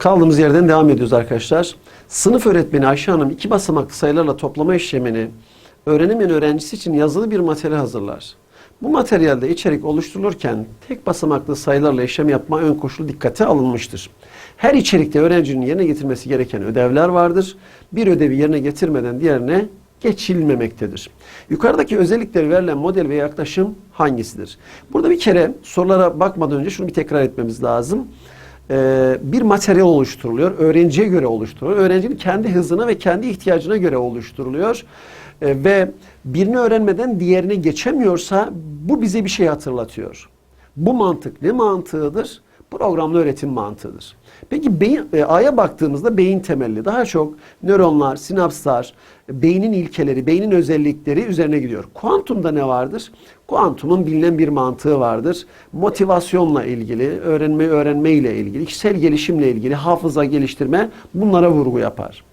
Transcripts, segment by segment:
Kaldığımız yerden devam ediyoruz arkadaşlar. Sınıf öğretmeni Ayşe Hanım iki basamaklı sayılarla toplama işlemini öğrenemeyen öğrencisi için yazılı bir materyal hazırlar. Bu materyalde içerik oluşturulurken tek basamaklı sayılarla işlem yapma ön koşulu dikkate alınmıştır. Her içerikte öğrencinin yerine getirmesi gereken ödevler vardır. Bir ödevi yerine getirmeden diğerine geçilmemektedir. Yukarıdaki özellikleri verilen model ve yaklaşım hangisidir? Burada bir kere sorulara bakmadan önce şunu bir tekrar etmemiz lazım. Ee, bir materyal oluşturuluyor. Öğrenciye göre oluşturuluyor. Öğrencinin kendi hızına ve kendi ihtiyacına göre oluşturuluyor. Ee, ve birini öğrenmeden diğerine geçemiyorsa bu bize bir şey hatırlatıyor. Bu mantık ne mantığıdır? Programlı öğretim mantığıdır. Peki beyin, e, A'ya baktığımızda beyin temelli. Daha çok nöronlar, sinapslar, beynin ilkeleri, beynin özellikleri üzerine gidiyor. Kuantumda ne vardır? Kuantumun bilinen bir mantığı vardır. Motivasyonla ilgili, öğrenme öğrenme ile ilgili, kişisel gelişimle ilgili, hafıza geliştirme bunlara vurgu yapar.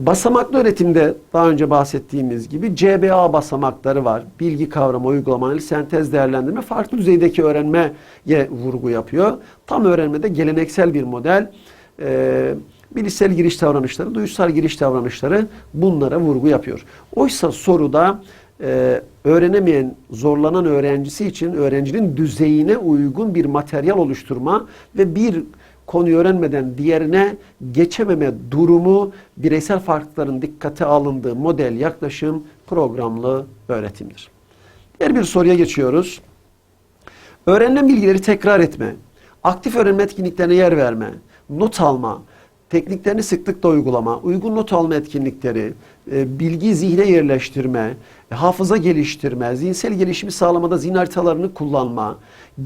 Basamaklı öğretimde daha önce bahsettiğimiz gibi CBA basamakları var. Bilgi kavrama, uygulama, analiz, sentez, değerlendirme farklı düzeydeki öğrenmeye vurgu yapıyor. Tam öğrenmede geleneksel bir model. Ee, bilişsel giriş davranışları, duyusal giriş davranışları bunlara vurgu yapıyor. Oysa soruda e, öğrenemeyen, zorlanan öğrencisi için öğrencinin düzeyine uygun bir materyal oluşturma ve bir konuyu öğrenmeden diğerine geçememe durumu bireysel farklılıkların dikkate alındığı model, yaklaşım, programlı öğretimdir. Diğer bir soruya geçiyoruz. Öğrenilen bilgileri tekrar etme, aktif öğrenme etkinliklerine yer verme, not alma, tekniklerini sıklıkla uygulama, uygun not alma etkinlikleri, e, bilgi zihne yerleştirme, e, hafıza geliştirme, zihinsel gelişimi sağlamada zihin haritalarını kullanma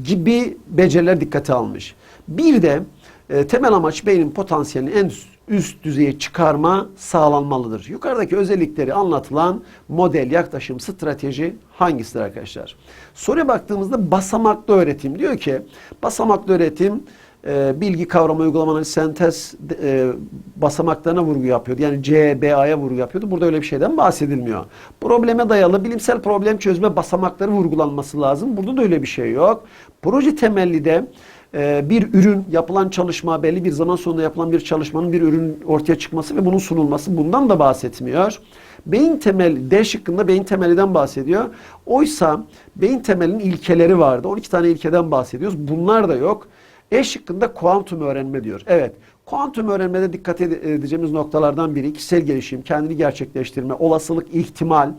gibi beceriler dikkate almış. Bir de e, temel amaç beynin potansiyelini en üst düzeye çıkarma sağlanmalıdır. Yukarıdaki özellikleri anlatılan model, yaklaşım, strateji hangisidir arkadaşlar? Soruya baktığımızda basamaklı öğretim diyor ki basamaklı öğretim e, bilgi kavrama uygulama analiz sentez e, basamaklarına vurgu yapıyordu. Yani CBA'ya vurgu yapıyordu. Burada öyle bir şeyden bahsedilmiyor. Probleme dayalı bilimsel problem çözme basamakları vurgulanması lazım. Burada da öyle bir şey yok. Proje temelli de bir ürün yapılan çalışma belli bir zaman sonunda yapılan bir çalışmanın bir ürün ortaya çıkması ve bunun sunulması bundan da bahsetmiyor. Beyin temel D şıkkında beyin temelinden bahsediyor. Oysa beyin temelinin ilkeleri vardı. 12 tane ilkeden bahsediyoruz. Bunlar da yok. E şıkkında kuantum öğrenme diyor. Evet. Kuantum öğrenmede dikkat edeceğimiz noktalardan biri kişisel gelişim, kendini gerçekleştirme, olasılık, ihtimal,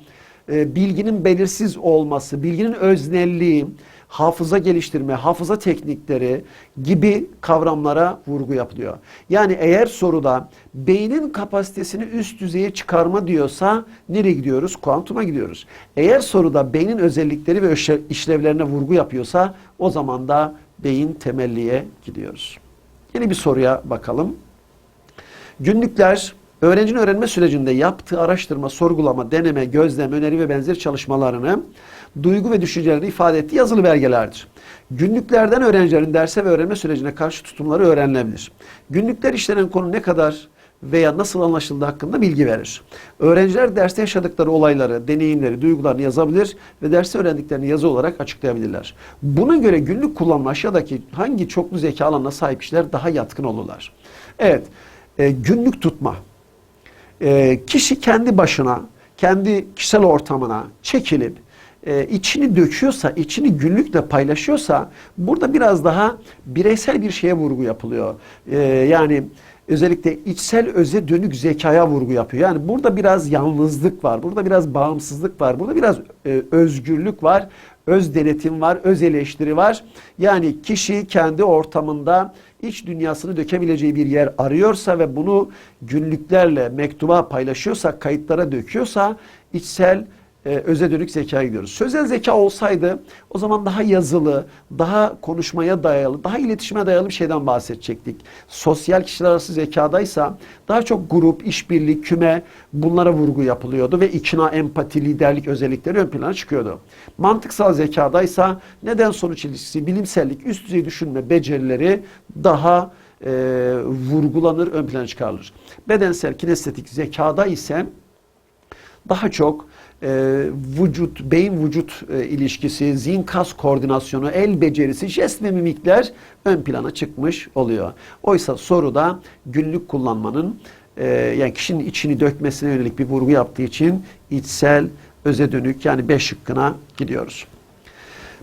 e, bilginin belirsiz olması, bilginin öznelliği, hafıza geliştirme, hafıza teknikleri gibi kavramlara vurgu yapılıyor. Yani eğer soruda beynin kapasitesini üst düzeye çıkarma diyorsa nereye gidiyoruz? Kuantuma gidiyoruz. Eğer soruda beynin özellikleri ve işlevlerine vurgu yapıyorsa o zaman da beyin temelliye gidiyoruz. Yeni bir soruya bakalım. Günlükler öğrencinin öğrenme sürecinde yaptığı araştırma, sorgulama, deneme, gözlem, öneri ve benzeri çalışmalarını duygu ve düşüncelerini ifade ettiği yazılı belgelerdir. Günlüklerden öğrencilerin derse ve öğrenme sürecine karşı tutumları öğrenilebilir. Günlükler işlenen konu ne kadar veya nasıl anlaşıldığı hakkında bilgi verir. Öğrenciler derste yaşadıkları olayları, deneyimleri, duygularını yazabilir ve derste öğrendiklerini yazı olarak açıklayabilirler. Buna göre günlük kullanma aşağıdaki hangi çoklu zeka alanına sahip kişiler daha yatkın olurlar? Evet, e, günlük tutma. E, kişi kendi başına, kendi kişisel ortamına çekilip e, içini döküyorsa, içini günlükle paylaşıyorsa burada biraz daha bireysel bir şeye vurgu yapılıyor. E, yani özellikle içsel öze dönük zekaya vurgu yapıyor. Yani burada biraz yalnızlık var, burada biraz bağımsızlık var, burada biraz e, özgürlük var, öz denetim var, öz eleştiri var. Yani kişi kendi ortamında iç dünyasını dökebileceği bir yer arıyorsa ve bunu günlüklerle, mektuba paylaşıyorsa, kayıtlara döküyorsa içsel e, öze dönük zekaya gidiyoruz. Sözel zeka olsaydı o zaman daha yazılı, daha konuşmaya dayalı, daha iletişime dayalı bir şeyden bahsedecektik. Sosyal kişiler arası zekadaysa daha çok grup, işbirliği, küme bunlara vurgu yapılıyordu ve ikna, empati, liderlik özellikleri ön plana çıkıyordu. Mantıksal zekadaysa neden sonuç ilişkisi, bilimsellik, üst düzey düşünme becerileri daha e, vurgulanır, ön plana çıkarılır. Bedensel, kinestetik zekada ise daha çok e, vücut, beyin vücut e, ilişkisi, zihin kas koordinasyonu, el becerisi, jest ve mimikler ön plana çıkmış oluyor. Oysa soruda günlük kullanmanın e, yani kişinin içini dökmesine yönelik bir vurgu yaptığı için içsel, öze dönük yani beş şıkkına gidiyoruz.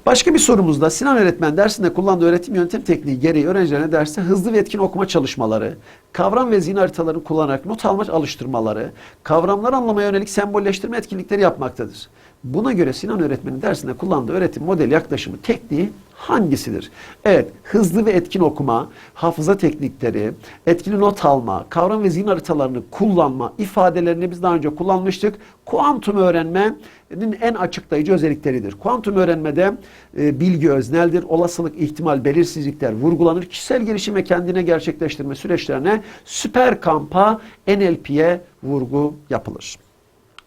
Başka bir sorumuzda Sinan öğretmen dersinde kullandığı öğretim yöntem tekniği gereği öğrencilerine derste hızlı ve etkin okuma çalışmaları, kavram ve zihin haritalarını kullanarak not alma alıştırmaları, kavramları anlamaya yönelik sembolleştirme etkinlikleri yapmaktadır. Buna göre Sinan öğretmenin dersinde kullandığı öğretim modeli yaklaşımı tekniği hangisidir? Evet, hızlı ve etkin okuma, hafıza teknikleri, etkili not alma, kavram ve zihin haritalarını kullanma ifadelerini biz daha önce kullanmıştık. Kuantum öğrenmenin en açıklayıcı özellikleridir. Kuantum öğrenmede e, bilgi özneldir, olasılık, ihtimal, belirsizlikler vurgulanır. Kişisel gelişim ve kendine gerçekleştirme süreçlerine süper kampa, NLP'ye vurgu yapılır.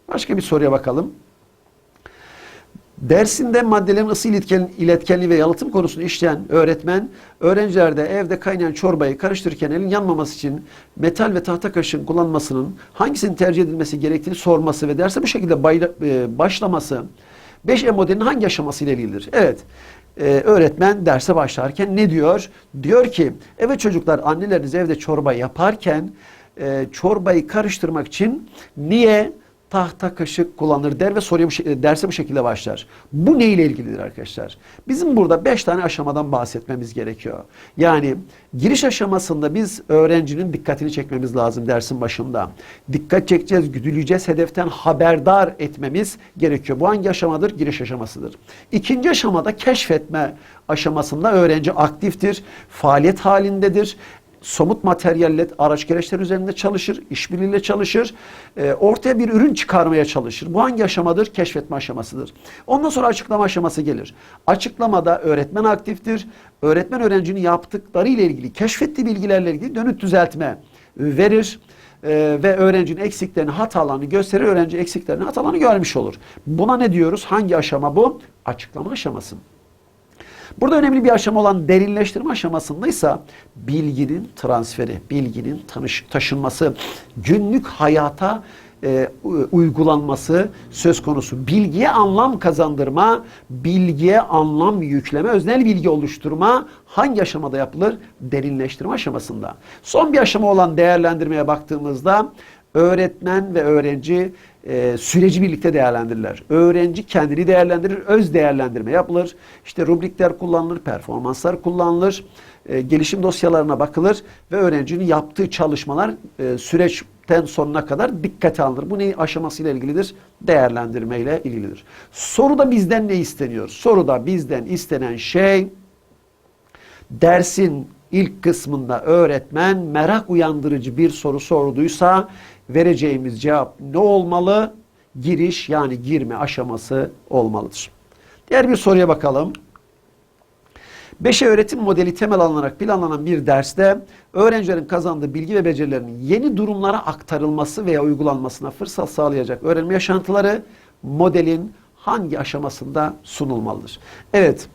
Başka bir soruya bakalım. Dersinde maddelerin ısı iletken, iletkenliği ve yalıtım konusunu işleyen öğretmen, öğrencilerde evde kaynayan çorbayı karıştırırken elin yanmaması için metal ve tahta kaşığın kullanmasının hangisinin tercih edilmesi gerektiğini sorması ve derse bu şekilde bayla, e, başlaması 5E modelinin hangi aşamasıyla ilgilidir? Evet, e, öğretmen derse başlarken ne diyor? Diyor ki, evet çocuklar anneleriniz evde çorba yaparken e, çorbayı karıştırmak için niye tahta kaşık kullanır der ve soruya bu, şe- derse bu şekilde başlar. Bu ne ile ilgilidir arkadaşlar? Bizim burada beş tane aşamadan bahsetmemiz gerekiyor. Yani giriş aşamasında biz öğrencinin dikkatini çekmemiz lazım dersin başında. Dikkat çekeceğiz, güdüleyeceğiz, hedeften haberdar etmemiz gerekiyor. Bu hangi aşamadır? Giriş aşamasıdır. İkinci aşamada keşfetme aşamasında öğrenci aktiftir, faaliyet halindedir somut materyalle araç gereçler üzerinde çalışır, işbirliğiyle çalışır, e, ortaya bir ürün çıkarmaya çalışır. Bu hangi aşamadır? Keşfetme aşamasıdır. Ondan sonra açıklama aşaması gelir. Açıklamada öğretmen aktiftir. Öğretmen öğrencinin yaptıkları ile ilgili, keşfettiği bilgilerle ilgili dönüt düzeltme verir. E, ve öğrencinin eksiklerini, hatalarını gösterir. Öğrenci eksiklerini, hatalarını görmüş olur. Buna ne diyoruz? Hangi aşama bu? Açıklama aşaması. Burada önemli bir aşama olan derinleştirme aşamasındaysa bilginin transferi, bilginin tanış, taşınması, günlük hayata e, uygulanması söz konusu. Bilgiye anlam kazandırma, bilgiye anlam yükleme, öznel bilgi oluşturma hangi aşamada yapılır? Derinleştirme aşamasında. Son bir aşama olan değerlendirmeye baktığımızda öğretmen ve öğrenci e, süreci birlikte değerlendirirler. Öğrenci kendini değerlendirir, öz değerlendirme yapılır. İşte rubrikler kullanılır, performanslar kullanılır, e, gelişim dosyalarına bakılır ve öğrencinin yaptığı çalışmalar e, süreçten sonuna kadar dikkate alınır. Bu ne aşamasıyla ilgilidir? Değerlendirme ile ilgilidir. Soruda bizden ne isteniyor? Soruda bizden istenen şey dersin ilk kısmında öğretmen merak uyandırıcı bir soru sorduysa vereceğimiz cevap ne olmalı? Giriş yani girme aşaması olmalıdır. Diğer bir soruya bakalım. Beşe öğretim modeli temel alınarak planlanan bir derste öğrencilerin kazandığı bilgi ve becerilerinin yeni durumlara aktarılması veya uygulanmasına fırsat sağlayacak öğrenme yaşantıları modelin hangi aşamasında sunulmalıdır? Evet,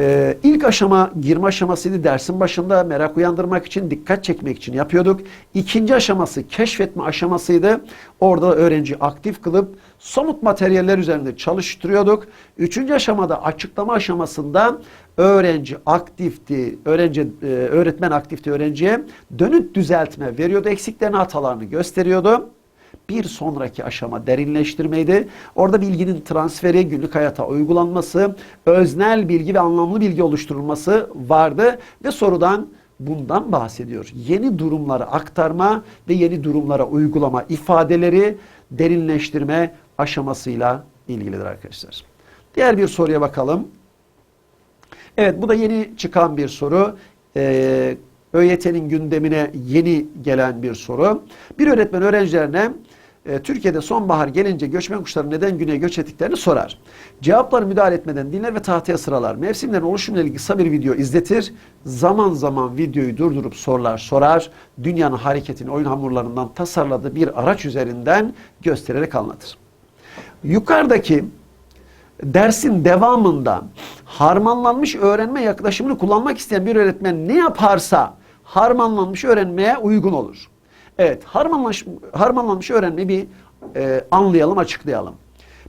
ee, ilk aşama girme aşamasıydı dersin başında merak uyandırmak için, dikkat çekmek için yapıyorduk. İkinci aşaması keşfetme aşamasıydı. Orada öğrenci aktif kılıp somut materyaller üzerinde çalıştırıyorduk. Üçüncü aşamada açıklama aşamasında öğrenci aktifti, öğrenci e, öğretmen aktifti öğrenciye dönüt düzeltme veriyordu, eksiklerini hatalarını gösteriyordu. Bir sonraki aşama derinleştirmeydi. Orada bilginin transferi, günlük hayata uygulanması, öznel bilgi ve anlamlı bilgi oluşturulması vardı ve sorudan bundan bahsediyor. Yeni durumları aktarma ve yeni durumlara uygulama ifadeleri derinleştirme aşamasıyla ilgilidir arkadaşlar. Diğer bir soruya bakalım. Evet bu da yeni çıkan bir soru. Ee, ÖYT'nin gündemine yeni gelen bir soru. Bir öğretmen öğrencilerine e, Türkiye'de sonbahar gelince göçmen kuşların neden güneye göç ettiklerini sorar. Cevapları müdahale etmeden dinler ve tahtaya sıralar. Mevsimlerin oluşumuyla ilgili kısa bir video izletir. Zaman zaman videoyu durdurup sorular sorar. Dünyanın hareketini oyun hamurlarından tasarladığı bir araç üzerinden göstererek anlatır. Yukarıdaki dersin devamında harmanlanmış öğrenme yaklaşımını kullanmak isteyen bir öğretmen ne yaparsa harmanlanmış öğrenmeye uygun olur. Evet, harmanlanmış, harmanlanmış öğrenmeyi bir e, anlayalım, açıklayalım.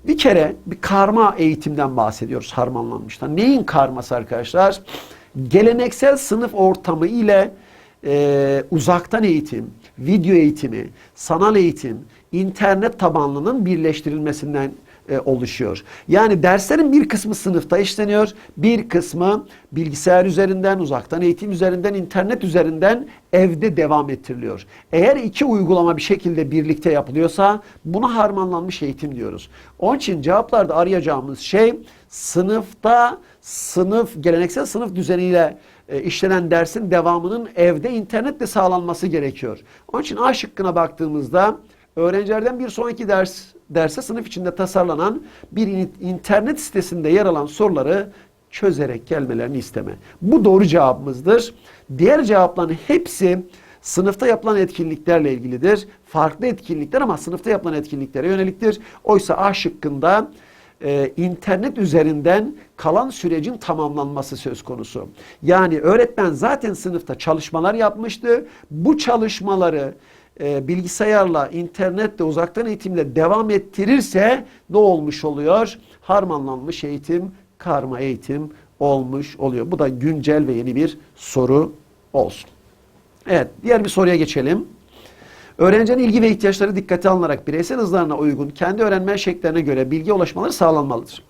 Bir kere bir karma eğitimden bahsediyoruz harmanlanmıştan. Neyin karması arkadaşlar? Geleneksel sınıf ortamı ile e, uzaktan eğitim, video eğitimi, sanal eğitim, internet tabanlının birleştirilmesinden e, oluşuyor. Yani derslerin bir kısmı sınıfta işleniyor, bir kısmı bilgisayar üzerinden, uzaktan eğitim üzerinden, internet üzerinden evde devam ettiriliyor. Eğer iki uygulama bir şekilde birlikte yapılıyorsa buna harmanlanmış eğitim diyoruz. Onun için cevaplarda arayacağımız şey sınıfta sınıf geleneksel sınıf düzeniyle e, işlenen dersin devamının evde internetle sağlanması gerekiyor. Onun için A şıkkına baktığımızda öğrencilerden bir sonraki ders derse sınıf içinde tasarlanan bir in- internet sitesinde yer alan soruları çözerek gelmelerini isteme. Bu doğru cevabımızdır. Diğer cevapların hepsi sınıfta yapılan etkinliklerle ilgilidir. Farklı etkinlikler ama sınıfta yapılan etkinliklere yöneliktir. Oysa A şıkkında e, internet üzerinden kalan sürecin tamamlanması söz konusu. Yani öğretmen zaten sınıfta çalışmalar yapmıştı. Bu çalışmaları e, bilgisayarla, internetle, uzaktan eğitimle devam ettirirse ne olmuş oluyor? Harmanlanmış eğitim, karma eğitim olmuş oluyor. Bu da güncel ve yeni bir soru olsun. Evet, diğer bir soruya geçelim. Öğrencinin ilgi ve ihtiyaçları dikkate alınarak bireysel hızlarına uygun kendi öğrenme şekillerine göre bilgi ulaşmaları sağlanmalıdır.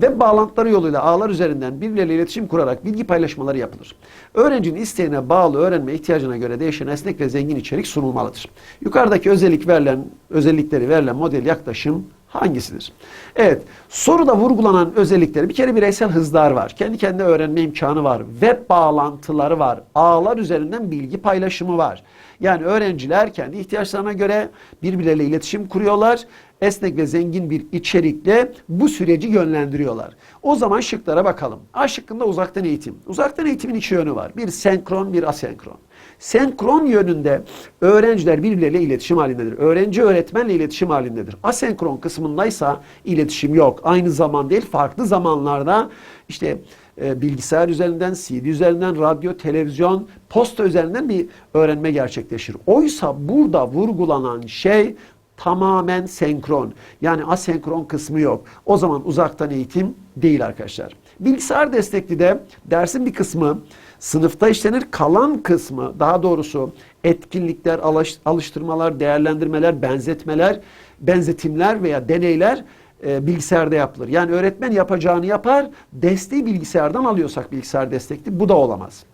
Web bağlantıları yoluyla ağlar üzerinden birbirleriyle iletişim kurarak bilgi paylaşmaları yapılır. Öğrencinin isteğine bağlı öğrenme ihtiyacına göre değişen esnek ve zengin içerik sunulmalıdır. Yukarıdaki özellik verilen, özellikleri verilen model yaklaşım hangisidir? Evet, soruda vurgulanan özellikleri bir kere bireysel hızlar var. Kendi kendine öğrenme imkanı var. Web bağlantıları var. Ağlar üzerinden bilgi paylaşımı var. Yani öğrenciler kendi ihtiyaçlarına göre birbirleriyle iletişim kuruyorlar. Esnek ve zengin bir içerikle bu süreci yönlendiriyorlar. O zaman şıklara bakalım. A şıkkında uzaktan eğitim. Uzaktan eğitimin iki yönü var. Bir senkron, bir asenkron. Senkron yönünde öğrenciler birbirleriyle iletişim halindedir. Öğrenci öğretmenle iletişim halindedir. Asenkron kısmındaysa iletişim yok. Aynı zaman değil farklı zamanlarda işte e, bilgisayar üzerinden, CD üzerinden, radyo, televizyon, posta üzerinden bir öğrenme gerçekleşir. Oysa burada vurgulanan şey tamamen senkron. Yani asenkron kısmı yok. O zaman uzaktan eğitim değil arkadaşlar. Bilgisayar destekli de dersin bir kısmı sınıfta işlenir. Kalan kısmı daha doğrusu etkinlikler, alış- alıştırmalar, değerlendirmeler, benzetmeler, benzetimler veya deneyler e, bilgisayarda yapılır. Yani öğretmen yapacağını yapar, desteği bilgisayardan alıyorsak bilgisayar destekli bu da olamaz.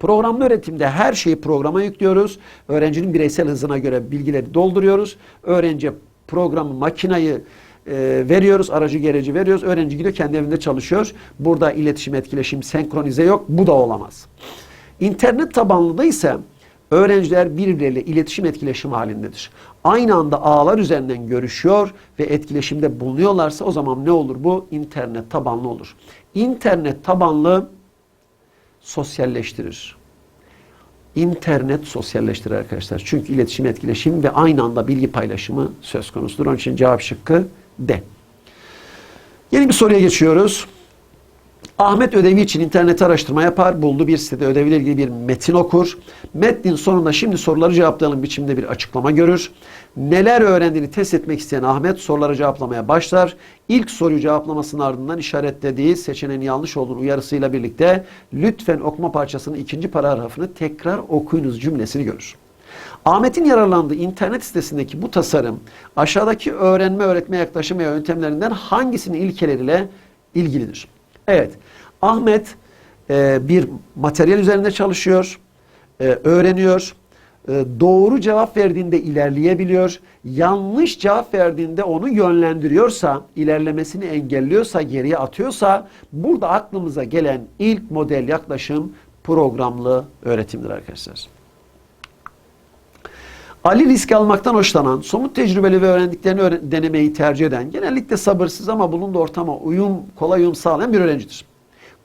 Programlı öğretimde her şeyi programa yüklüyoruz. Öğrencinin bireysel hızına göre bilgileri dolduruyoruz. Öğrenciye programı, makinayı e, veriyoruz, aracı gereci veriyoruz. Öğrenci gidiyor kendi evinde çalışıyor. Burada iletişim, etkileşim, senkronize yok. Bu da olamaz. İnternet tabanlıda ise öğrenciler birbirleriyle iletişim, etkileşim halindedir. Aynı anda ağlar üzerinden görüşüyor ve etkileşimde bulunuyorlarsa o zaman ne olur bu? İnternet tabanlı olur. İnternet tabanlı sosyalleştirir. İnternet sosyalleştirir arkadaşlar. Çünkü iletişim, etkileşim ve aynı anda bilgi paylaşımı söz konusudur. Onun için cevap şıkkı D. Yeni bir soruya geçiyoruz. Ahmet ödevi için internet araştırma yapar. Buldu bir sitede ödeviyle ilgili bir metin okur. Metnin sonunda şimdi soruları cevaplayalım biçimde bir açıklama görür. Neler öğrendiğini test etmek isteyen Ahmet soruları cevaplamaya başlar. İlk soruyu cevaplamasının ardından işaretlediği seçeneğin yanlış olduğunu uyarısıyla birlikte lütfen okuma parçasının ikinci paragrafını tekrar okuyunuz cümlesini görür. Ahmet'in yararlandığı internet sitesindeki bu tasarım aşağıdaki öğrenme öğretme yaklaşım ve yöntemlerinden hangisinin ilkeleriyle ilgilidir? Evet, Ahmet e, bir materyal üzerinde çalışıyor, e, öğreniyor, doğru cevap verdiğinde ilerleyebiliyor, yanlış cevap verdiğinde onu yönlendiriyorsa, ilerlemesini engelliyorsa, geriye atıyorsa, burada aklımıza gelen ilk model yaklaşım programlı öğretimdir arkadaşlar. Ali risk almaktan hoşlanan, somut tecrübeli ve öğrendiklerini öğren- denemeyi tercih eden, genellikle sabırsız ama bulunduğu ortama uyum, kolay uyum sağlayan bir öğrencidir.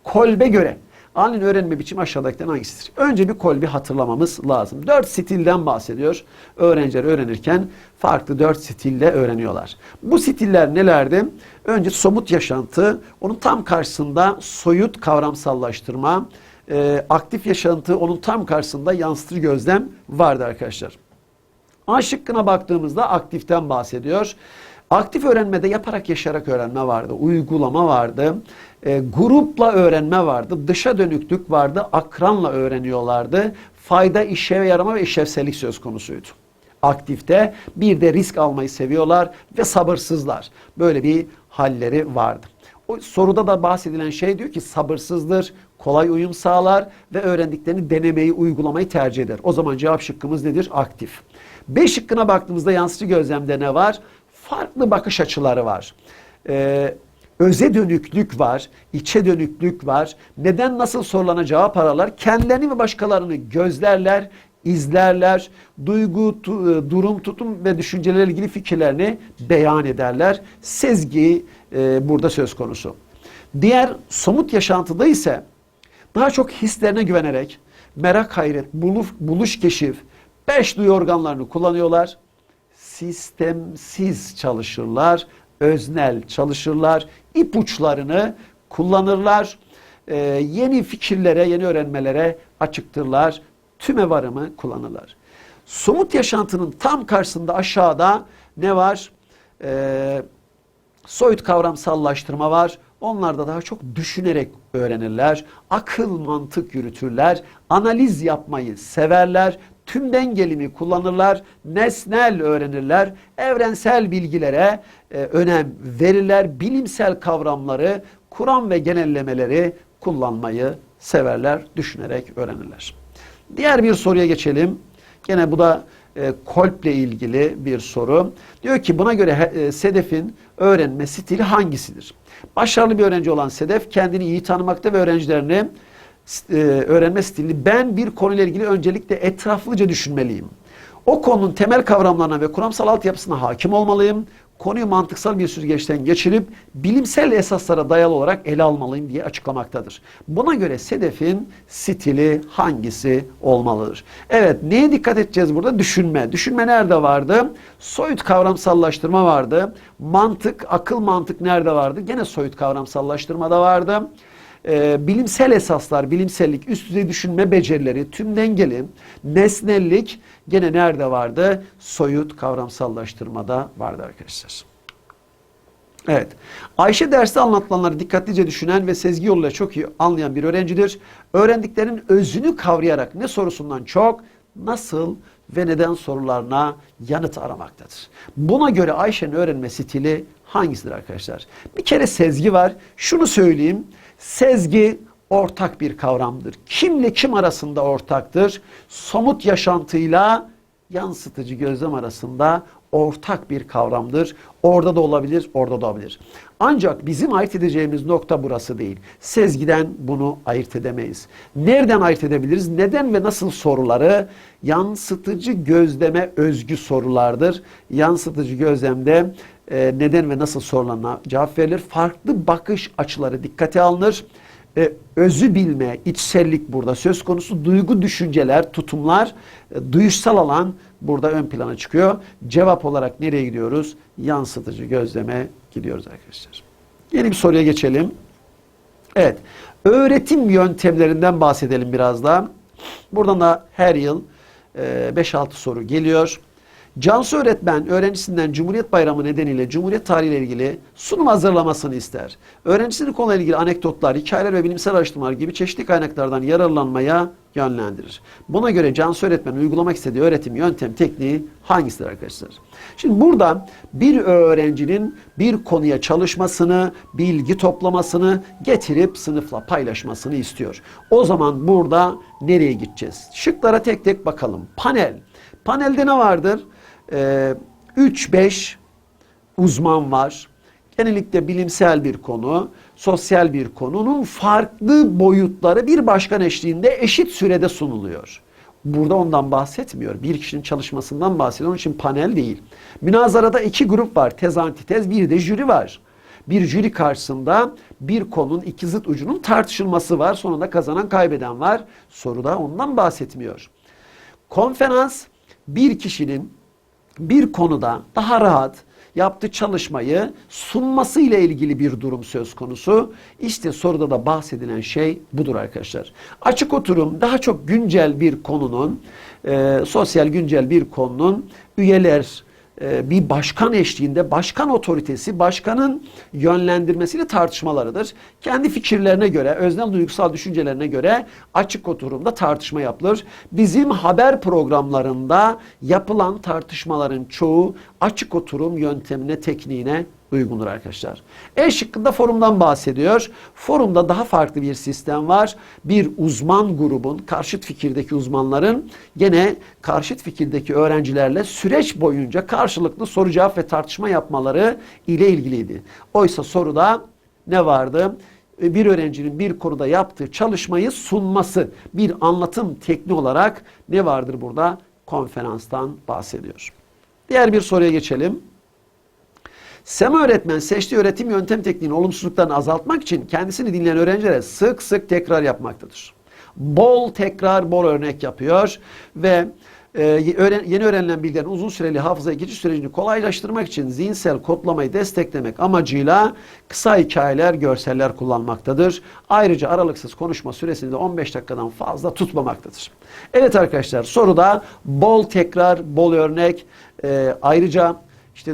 Kolbe göre Ali'nin öğrenme biçimi aşağıdakilerden hangisidir? Önce bir kolbi hatırlamamız lazım. Dört stilden bahsediyor. Öğrenciler öğrenirken farklı dört stille öğreniyorlar. Bu stiller nelerdi? Önce somut yaşantı, onun tam karşısında soyut kavramsallaştırma, e, aktif yaşantı, onun tam karşısında yansıtır gözlem vardı arkadaşlar. A şıkkına baktığımızda aktiften bahsediyor. Aktif öğrenmede yaparak yaşayarak öğrenme vardı, uygulama vardı, e, grupla öğrenme vardı, dışa dönüklük vardı, akranla öğreniyorlardı. Fayda, işe yarama ve işlevsellik söz konusuydu. Aktifte bir de risk almayı seviyorlar ve sabırsızlar. Böyle bir halleri vardı. O soruda da bahsedilen şey diyor ki sabırsızdır, kolay uyum sağlar ve öğrendiklerini denemeyi, uygulamayı tercih eder. O zaman cevap şıkkımız nedir? Aktif. B şıkkına baktığımızda yansıtıcı gözlemde ne var? Farklı bakış açıları var. Ee, öze dönüklük var, içe dönüklük var. Neden nasıl sorulana cevap ararlar? Kendilerini ve başkalarını gözlerler, izlerler, duygu, tu- durum, tutum ve düşüncelerle ilgili fikirlerini beyan ederler. Sezgi e, burada söz konusu. Diğer somut yaşantıda ise daha çok hislerine güvenerek merak, hayret, buluş, buluş, keşif, beş duyu organlarını kullanıyorlar. Sistemsiz çalışırlar, öznel çalışırlar, ipuçlarını kullanırlar. Ee, yeni fikirlere, yeni öğrenmelere açıktırlar. Tüme varımı kullanırlar. Somut yaşantının tam karşısında aşağıda ne var? Ee, soyut kavramsallaştırma var. Onlar da daha çok düşünerek öğrenirler. Akıl mantık yürütürler. Analiz yapmayı severler. Tümden gelimi kullanırlar. Nesnel öğrenirler. Evrensel bilgilere e, önem verirler. Bilimsel kavramları, kuram ve genellemeleri kullanmayı severler. Düşünerek öğrenirler. Diğer bir soruya geçelim. Gene bu da e, kolple ilgili bir soru. Diyor ki buna göre e, Sedef'in öğrenme stili hangisidir? Başarılı bir öğrenci olan Sedef kendini iyi tanımakta ve öğrencilerini e, öğrenme stilini ben bir konuyla ilgili öncelikle etraflıca düşünmeliyim. O konunun temel kavramlarına ve kuramsal altyapısına hakim olmalıyım. Konuyu mantıksal bir süzgeçten geçirip bilimsel esaslara dayalı olarak ele almalıyım diye açıklamaktadır. Buna göre Sedef'in stili hangisi olmalıdır? Evet neye dikkat edeceğiz burada? Düşünme. Düşünme nerede vardı? Soyut kavramsallaştırma vardı. Mantık, akıl mantık nerede vardı? Gene soyut kavramsallaştırmada vardı e, bilimsel esaslar, bilimsellik, üst düzey düşünme becerileri, tüm dengeli, nesnellik gene nerede vardı? Soyut kavramsallaştırmada vardı arkadaşlar. Evet. Ayşe derste anlatılanları dikkatlice düşünen ve sezgi yoluyla çok iyi anlayan bir öğrencidir. Öğrendiklerinin özünü kavrayarak ne sorusundan çok nasıl ve neden sorularına yanıt aramaktadır. Buna göre Ayşe'nin öğrenme stili hangisidir arkadaşlar? Bir kere sezgi var. Şunu söyleyeyim. Sezgi ortak bir kavramdır. Kimle kim arasında ortaktır? Somut yaşantıyla yansıtıcı gözlem arasında ortak bir kavramdır. Orada da olabilir, orada da olabilir. Ancak bizim ayırt edeceğimiz nokta burası değil. Sezgiden bunu ayırt edemeyiz. Nereden ayırt edebiliriz? Neden ve nasıl soruları yansıtıcı gözleme özgü sorulardır. Yansıtıcı gözlemde e, neden ve nasıl sorularına cevap verilir. Farklı bakış açıları dikkate alınır. E, özü bilme, içsellik burada söz konusu. Duygu, düşünceler, tutumlar, e, duyuşsal alan burada ön plana çıkıyor. Cevap olarak nereye gidiyoruz? Yansıtıcı gözleme gidiyoruz arkadaşlar. Yeni bir soruya geçelim. Evet. Öğretim yöntemlerinden bahsedelim biraz da. Buradan da her yıl e, 5-6 soru geliyor. Cansu öğretmen öğrencisinden Cumhuriyet Bayramı nedeniyle Cumhuriyet tarihi ile ilgili sunum hazırlamasını ister. Öğrencisinin konuyla ilgili anekdotlar, hikayeler ve bilimsel araştırmalar gibi çeşitli kaynaklardan yararlanmaya yönlendirir. Buna göre Cansu öğretmenin uygulamak istediği öğretim yöntem tekniği hangisidir arkadaşlar? Şimdi burada bir öğrencinin bir konuya çalışmasını, bilgi toplamasını getirip sınıfla paylaşmasını istiyor. O zaman burada nereye gideceğiz? Şıklara tek tek bakalım. Panel. Panelde ne vardır? 3-5 uzman var. Genellikle bilimsel bir konu, sosyal bir konunun farklı boyutları bir başkan eşliğinde eşit sürede sunuluyor. Burada ondan bahsetmiyor. Bir kişinin çalışmasından bahsediyor. Onun için panel değil. Münazarada iki grup var. Tez antitez bir de jüri var. Bir jüri karşısında bir konunun iki zıt ucunun tartışılması var. Sonunda kazanan kaybeden var. Soruda ondan bahsetmiyor. Konferans bir kişinin bir konuda daha rahat yaptığı çalışmayı sunması ile ilgili bir durum söz konusu. İşte soruda da bahsedilen şey budur arkadaşlar. Açık oturum daha çok güncel bir konunun, e, sosyal güncel bir konunun üyeler bir başkan eşliğinde başkan otoritesi, başkanın yönlendirmesiyle tartışmalarıdır. Kendi fikirlerine göre, öznel duygusal düşüncelerine göre açık oturumda tartışma yapılır. Bizim haber programlarında yapılan tartışmaların çoğu açık oturum yöntemine, tekniğine uygundur arkadaşlar. E şıkkında forumdan bahsediyor. Forumda daha farklı bir sistem var. Bir uzman grubun, karşıt fikirdeki uzmanların gene karşıt fikirdeki öğrencilerle süreç boyunca karşılıklı soru cevap ve tartışma yapmaları ile ilgiliydi. Oysa soruda ne vardı? E, Bir öğrencinin bir konuda yaptığı çalışmayı sunması, bir anlatım tekniği olarak ne vardır burada? Konferanstan bahsediyor. Diğer bir soruya geçelim. Sema öğretmen seçtiği öğretim yöntem tekniğinin olumsuzluklarını azaltmak için kendisini dinleyen öğrencilere sık sık tekrar yapmaktadır. Bol tekrar, bol örnek yapıyor ve e, öğren- yeni öğrenilen bilgilerin uzun süreli hafızaya geçiş sürecini kolaylaştırmak için zihinsel kodlamayı desteklemek amacıyla kısa hikayeler, görseller kullanmaktadır. Ayrıca aralıksız konuşma süresini de 15 dakikadan fazla tutmamaktadır. Evet arkadaşlar soruda bol tekrar, bol örnek, e, ayrıca işte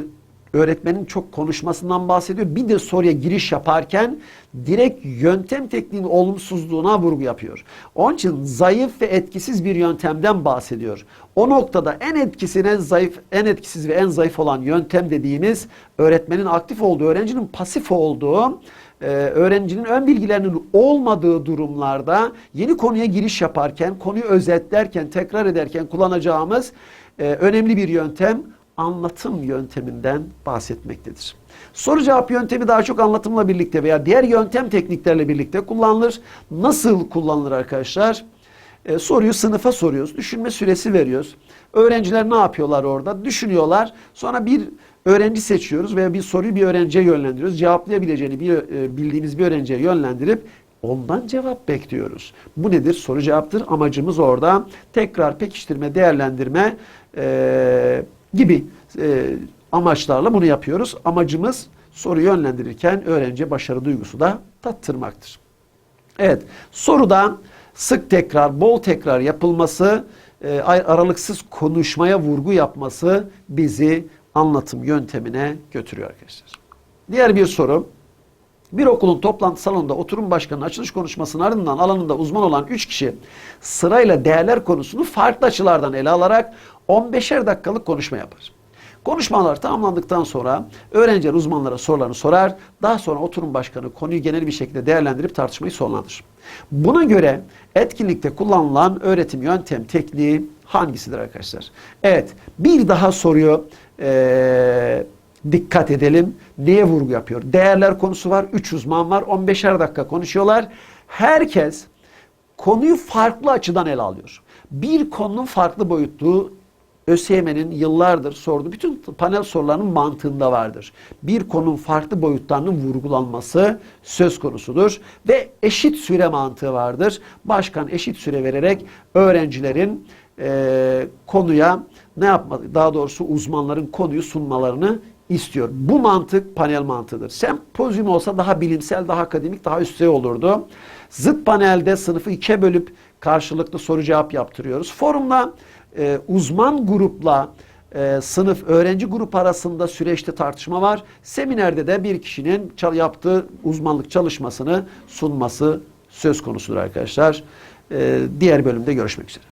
öğretmenin çok konuşmasından bahsediyor. Bir de soruya giriş yaparken direkt yöntem tekniğinin olumsuzluğuna vurgu yapıyor. Onun için zayıf ve etkisiz bir yöntemden bahsediyor. O noktada en etkisine zayıf, en etkisiz ve en zayıf olan yöntem dediğimiz öğretmenin aktif olduğu, öğrencinin pasif olduğu e, öğrencinin ön bilgilerinin olmadığı durumlarda yeni konuya giriş yaparken, konuyu özetlerken, tekrar ederken kullanacağımız e, önemli bir yöntem anlatım yönteminden bahsetmektedir. Soru cevap yöntemi daha çok anlatımla birlikte veya diğer yöntem tekniklerle birlikte kullanılır. Nasıl kullanılır arkadaşlar? E, soruyu sınıfa soruyoruz. Düşünme süresi veriyoruz. Öğrenciler ne yapıyorlar orada? Düşünüyorlar. Sonra bir öğrenci seçiyoruz veya bir soruyu bir öğrenciye yönlendiriyoruz. Cevaplayabileceğini bir, e, bildiğimiz bir öğrenciye yönlendirip ondan cevap bekliyoruz. Bu nedir? Soru cevaptır. Amacımız orada tekrar pekiştirme, değerlendirme e, gibi e, amaçlarla bunu yapıyoruz. Amacımız soruyu yönlendirirken öğrenciye başarı duygusu da tattırmaktır. Evet, soruda sık tekrar, bol tekrar yapılması, e, aralıksız konuşmaya vurgu yapması bizi anlatım yöntemine götürüyor arkadaşlar. Diğer bir soru. Bir okulun toplantı salonunda oturum başkanının açılış konuşmasının ardından alanında uzman olan 3 kişi sırayla değerler konusunu farklı açılardan ele alarak 15'er dakikalık konuşma yapar. Konuşmalar tamamlandıktan sonra öğrenciler uzmanlara sorularını sorar. Daha sonra oturum başkanı konuyu genel bir şekilde değerlendirip tartışmayı sonlandırır. Buna göre etkinlikte kullanılan öğretim yöntem tekniği hangisidir arkadaşlar? Evet bir daha soruyu eee dikkat edelim. Neye vurgu yapıyor? Değerler konusu var. 3 uzman var. 15'er dakika konuşuyorlar. Herkes konuyu farklı açıdan ele alıyor. Bir konunun farklı boyutlu ÖSYM'nin yıllardır sorduğu bütün panel sorularının mantığında vardır. Bir konunun farklı boyutlarının vurgulanması söz konusudur ve eşit süre mantığı vardır. Başkan eşit süre vererek öğrencilerin eee, konuya ne yapma daha doğrusu uzmanların konuyu sunmalarını istiyor. Bu mantık panel mantığıdır. Sempozyum olsa daha bilimsel, daha akademik, daha üst olurdu. Zıt panelde sınıfı ikiye bölüp karşılıklı soru cevap yaptırıyoruz. Forumda e, uzman grupla e, sınıf öğrenci grup arasında süreçte tartışma var. Seminerde de bir kişinin yaptığı uzmanlık çalışmasını sunması söz konusudur arkadaşlar. E, diğer bölümde görüşmek üzere.